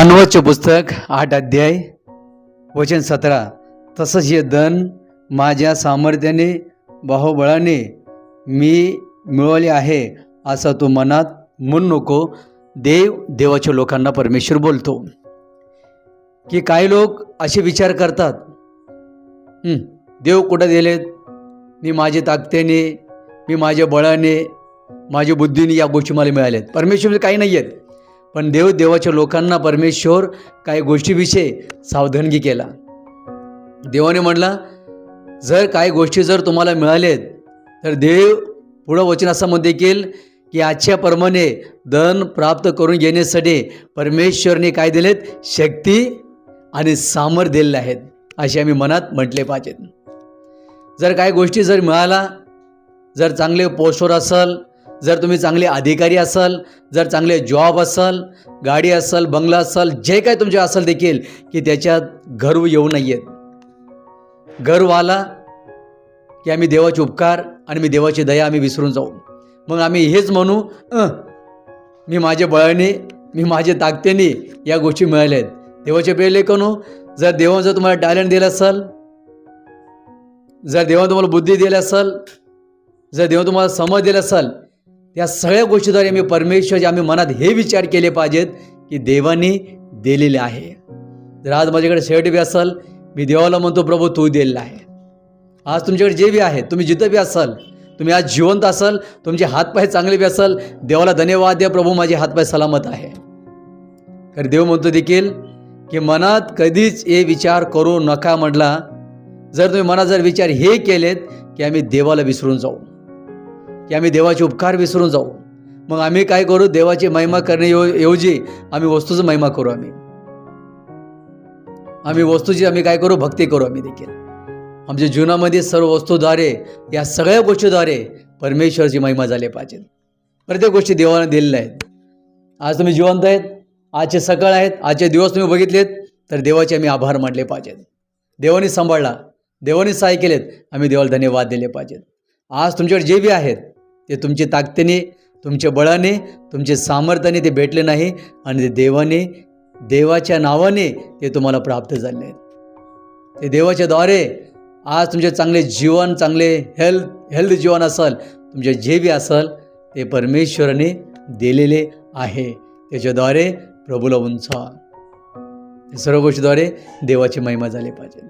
हनुवतचे पुस्तक आठ अध्याय वचन सतरा. तसंच हे धन माझ्या सामर्थ्याने बाहुबळाने मी मिळवले आहे असं तू मनात म्हणू नको. देव देवाच्या लोकांना परमेश्वर बोलतो. की काही लोक असे विचार करतात देव कुठं दिलेत मी माझ्या ताकदीने मी माझ्या बळाने माझ्या बुद्धीने या गोष्टी मला मिळाल्यात. परमेश्वर म्हणजे काही नाही आहेत पण देव देवाच्या लोकांना परमेश्वर काही गोष्टीविषयी सावधानगी केला. देवाने म्हटला जर काही गोष्टी जर तुम्हाला मिळालेत तर देव पुढं वचन असं म्हणते देखील की आजच्याप्रमाणे धन प्राप्त करून घेण्यासाठी परमेश्वरने काय दिलेत? शक्ती आणि सामर दिलेले आहेत असे आम्ही मनात म्हटले पाहिजेत. जर काही गोष्टी जर मिळाला जर चांगले पोस्टवर असाल जर तुम्ही चांगले अधिकारी असाल जर चांगले जॉब असाल गाडी असाल बंगला असाल जे काय तुमचे असाल देखील की त्याच्यात गर्व येऊ नयेत. गर्व आला की आम्ही देवाचे उपकार आणि मी देवाची दया आम्ही विसरून जाऊ. मग आम्ही हेच म्हणू मी माझ्या बळाने मी माझ्या ताकदीने या गोष्टी मिळाल्या आहेत देवाचे पहिले कोणू जर देवानं जर तुम्हाला टॅलेंट दिलं असेल जर देवानं तुम्हाला बुद्धी दिली असेल जर देव तुम्हाला समज दिला असेल त्या सगळ्या गोष्टीद्वारे आम्ही परमेश्वरचे आम्ही मनात हे विचार केले पाहिजेत की देवाने दिलेले आहे. जर आज माझ्याकडे शर्ट बी असाल मी देवाला म्हणतो प्रभू तू दिलेला आहे. आज तुमच्याकडे जे बी आहे तुम्ही जिथं बी असाल तुम्ही आज जिवंत असाल तुमचे हातपाय चांगले बी असाल देवाला धन्यवाद द्या प्रभू माझे हातपाय सलामत आहे. तर देव म्हणतो देखील की मनात कधीच हे विचार करू नका म्हटला. जर तुम्ही मनात जर विचार हे केलेत की आम्ही देवाला विसरून जाऊ. की आम्ही देवाचे उपकार विसरून जाऊ. मग आम्ही काय करू? देवाची महिमा करण्याऐवजी आम्ही वस्तूचं महिमा करू आम्ही. आम्ही वस्तूची आम्ही काय करू? भक्ती करू आम्ही देखील. आमच्या जीवनामध्ये सर्व वस्तूद्वारे या सगळ्या गोष्टीद्वारे परमेश्वरची महिमा झाली पाहिजे. प्रत्येक गोष्टी देवाने दिलेल्या आहेत. आज तुम्ही जिवंत आहेत. आजचे सकाळ आहेत. आजचे दिवस तुम्ही बघितलेत. तर देवाचे आम्ही आभार मानले पाहिजेत. देवाने सांभाळला. देवाने सहाय्य केलेत. आम्ही देवाला धन्यवाद दिले पाहिजेत. आज तुमच्याकडे जे बी आहेत ते तुमची ताकदीने तुमच्या बळाने तुमचे सामर्थ्याने ते भेटले नाही आणि ते देवाने देवाच्या नावाने ते तुम्हाला प्राप्त झाले आहेत. ते देवाच्या द्वारे आज तुमचे चांगले जीवन चांगले हेल्थ हेल्थ जीवन असेल तुमचे जे बी असेल ते परमेश्वराने दिलेले आहे. त्याच्याद्वारे प्रभूला उंचा सर्व गोष्टीद्वारे देवाची महिमा झाली पाहिजे.